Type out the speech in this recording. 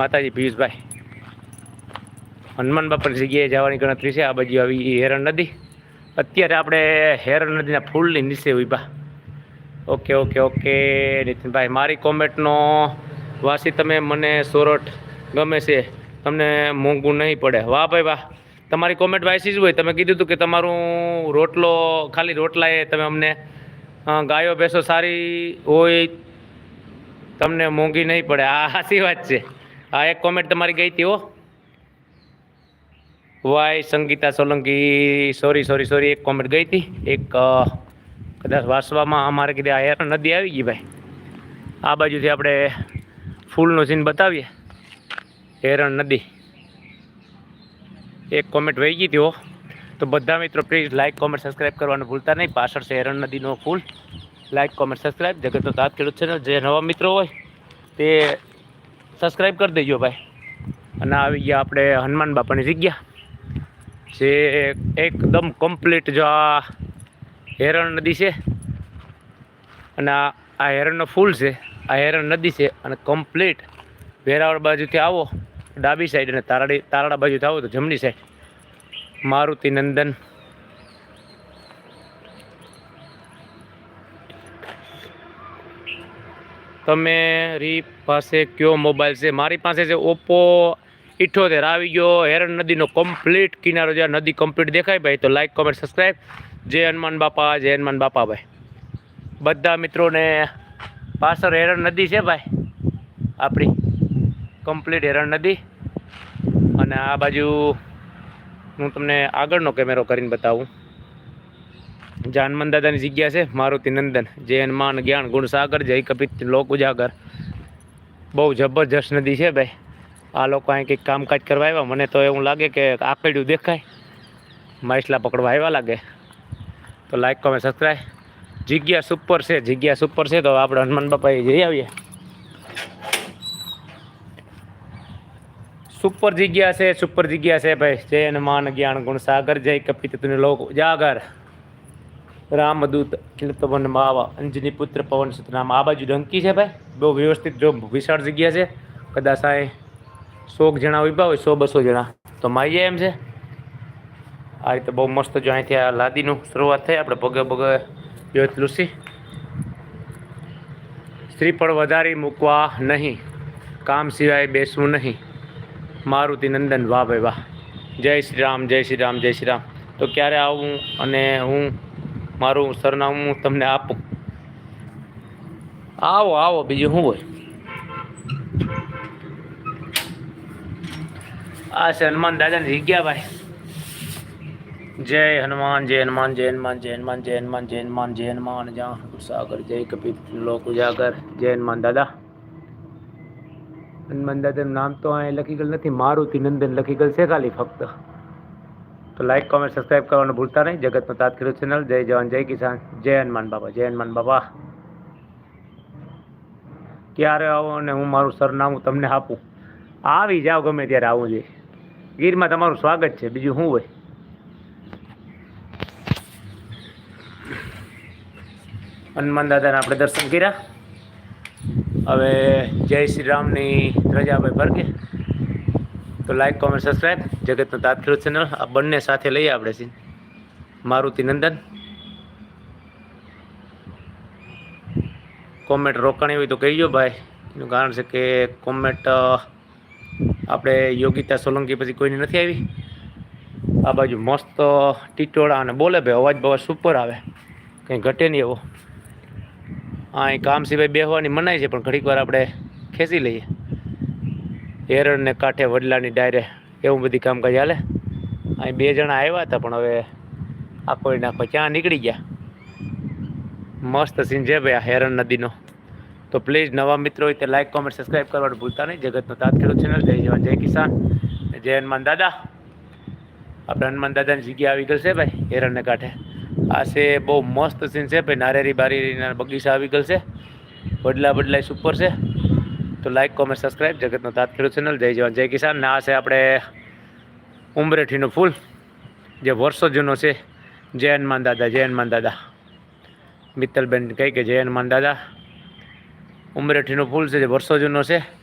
માતાજી પિયુષભાઈ. હનુમાન બાપાની જગ્યાએ જવાની ગણતરી છે. આ બાજુ આવી હેરણ નદી. અત્યારે આપણે હેરણ નદીના ફૂલની નીચે ઊભા. ઓકે ઓકે ઓકે, નીતિનભાઈ, મારી કોમેન્ટનો વાસી તમે મને સોરઠ ગમે છે, તમને મોંઘું નહીં પડે. વાહ ભાઈ વાહ. તમારી કોમેન્ટ વાંચી જ હોય. તમે કીધું હતું કે તમારું રોટલો, ખાલી રોટલાએ તમે અમને ગાયો, ભેંસો સારી હોય, તમને મોંઘી નહીં પડે. આ સાચી વાત છે. આ એક કોમેન્ટ તમારી ગઈ હતી હો. Y Sangita Solanki sorry sorry sorry એક કોમેન્ટ ગઈ હતી. એક કદાચ વાસવામાં અમારે કીધે આ હેરણ નદી આવી ગઈ ભાઈ. આ બાજુથી આપણે ફૂલનો સીન બતાવીએ. હેરણ નદી. એક કોમેન્ટ વહી ગઈ હતી હો. તો બધા મિત્રો પ્લીઝ લાઇક કોમેન્ટ સબસ્ક્રાઈબ કરવાનું ભૂલતા નહીં. પાછળ છે હેરણ નદીનો ફૂલ. લાઇક કોમેન્ટ સબસ્ક્રાઇબ જગતનો તાત ખેડૂત છે જે નવા મિત્રો હોય તે સબસ્ક્રાઇબ કરી દેજો ભાઈ. અને આવી ગયા આપણે હનુમાન બાપાની જગ્યા. જે એકદમ કમ્પ્લીટ જો આ હેરણ નદી છે. અને આ હેરણનો ફૂલ છે. આ હેરણ નદી છે અને કમ્પ્લીટ વેરાવળ બાજુથી આવો. ડાબી સાઈડ અને તારાડી તારાડા બાજુથી આવો તો જમણી સાઈડ મારુતિ નંદન. તમારી પાસે કયો મોબાઈલ છે? મારી પાસે છે ઓપ્પો ઇઠોતેર આવી ગયો હેરણ નદીનો કમ્પ્લીટ કિનારો જ્યાં નદી કમ્પ્લીટ દેખાય ભાઈ, તો લાઈક કોમેન્ટ સબસ્ક્રાઈબ જય હનુમાન બાપા, જય હનુમાન બાપા ભાઈ. બધા મિત્રોને પાછળ હેરણ નદી છે ભાઈ? આપણી કમ્પ્લીટ હેરણ નદી. અને આ બાજુ હું તમને આગળનો કેમેરો કરીને બતાવું. જાનમન દાદાની જગ્યા છે, મારુતિ નંદન જે હનુમાન, જ્ઞાન, ગુણ સાગર, જય કપિત, લોક ઉજાગર. બહુ જબરજસ્ત નદી છે ભાઈ. આ લોકો અહીં કંઈક કામકાજ કરવા આવ્યા. મને તો એવું લાગે કે આકડ્યું દેખાય. માછલા પકડવા આવ્યા લાગે. તો લાઈક કોમેન્ટ સબસ્ક્રાઈબ જગ્યા સુપર છે, જગ્યા સુપર છે. તો આપણે હનુમાન બાપા જઈ આવીએ. સુપર જગ્યા છે સુપર જગ્યા છે ભાઈ. જય હનુમાન, જ્ઞાન, ગુણ સાગર, જય કપિત, લોક ઉજાગર. રામદૂત કિલતવન માવા, અંજની પુત્ર પવન સુતનામ, આ બાજુ ડંકી છે ભાઈ. બહુ વ્યવસ્થિત, જો વિશાળ જગ્યા છે, કદાચ આ સો જણા ઊભા હોય, સો બસો જણા. તો માઈએ એમ છે. આ રીતે બહુ મસ્ત જો અહીંથી આ લાદીનું શરૂઆત થઈ, આપણે પગે પગે યોત લુસી શ્રીફળ વધારી મૂકવા નહીં, કામ સિવાય બેસવું નહીં. મારુતિ નંદન વાહ ભાઈ વાહ. જય શ્રી રામ, જય શ્રી રામ, જય શ્રી રામ. તો ક્યારે આવું અને હું મારું સરનામું તમને આપું. આવો આવો, બીજું શું હોય? આ છે હનુમાન દાદાની જગ્યા ભાઈ. જય હનુમાન જય હનુમાન જય હનુમાન જય હનુમાન જય હનુમાન જય હનુમાન જય હનુમાન, જ્યાં સાગર, જય કપિત લોક ઉજાગર, જય હનુમાન દાદા. હનુમાન દાદાનું નામ તો અહીં લખી ગયેલ નથી. મારુતિ નંદન લખી ગયેલ છે ખાલી ફક્ત. તો લાઇક કોમેન્ટ સબસ્ક્રાઈબ કરવાનું ભૂલતા નહીં. જગતનો તાત ખેડૂત ચેનલ જય જવાન, જય કિસાન. જય હનુમાન બાબા જય હનુમાન બાબા ક્યારે આવો અને હું મારું સરનામું તમને આપું? આવી જાઓ ગમે ત્યારે આવું જોઈએ ગીરમાં તમારું સ્વાગત છે. બીજું શું હોય? હનુમાન દાદાને આપણે દર્શન કર્યા. હવે જય શ્રી રામની રજાભાઈ ભરકે. તો લાઈક કોમેન્ટ સબસ્ક્રાઈબ જગતનો તાત્કાલિક ચેનલ આ બંને સાથે લઈએ આપણે સીન મારુતિ નંદન. કોમેન્ટ રોકાણી હોય તો કહીજો ભાઈ. એનું કારણ છે કે કોમેન્ટ આપણે યોગિતા સોલંકી પછી કોઈની નથી આવી. આ બાજુ મસ્ત ટીટોળા અને બોલે ભાઈ, અવાજ બવાજ સુપર આવે. કંઈ ઘટે નહીં એવો. હા અહીં કામ સિવાય બેહવાની મનાય છે, પણ ઘડીક વાર આપણે ખેંચી લઈએ. હેરણને કાંઠે વડલાની ડાયરે એવું બધી કામકાજ હાલે. અહીં બે જણા આવ્યા હતા, પણ હવે આ આખો નાખો ક્યાં નીકળી ગયા? મસ્ત સીન છે ભાઈ આ હેરણ નદીનો. તો પ્લીઝ નવા મિત્રો હોય તે લાઇક કોમેન્ટ સબસ્ક્રાઈબ કરવાનું ભૂલતા નહીં. જગતનો તાત ખેડૂત ચેનલ જય જવાન, જય કિસાન. જય હનુમાન દાદા. આપણે હનુમાન દાદાની જગ્યા આવી ગઈ છે ભાઈ, હેરણને કાંઠે. આ છે બહુ મસ્ત સીન છે ભાઈ. નારેરી બારીના બગીચા આવી ગયેલ છે. બદલા બદલાય સુપર છે. તો લાઈક કોમેન્ટ સબસ્ક્રાઈબ જગતનો તાત ખેડૂત ચેનલ જય જવાન, જય કિસાન. ને છે આપણે ઉમરેઠીનું ફૂલ, જે વર્ષો જૂનો છે. જય હનુમાન દાદા જય હનુમાન દાદા. મિત્તલબેન કહે કે જય હનુમાન દાદા. ઉમરેઠીનું ફૂલ છે, જે વર્ષો જૂનો છે.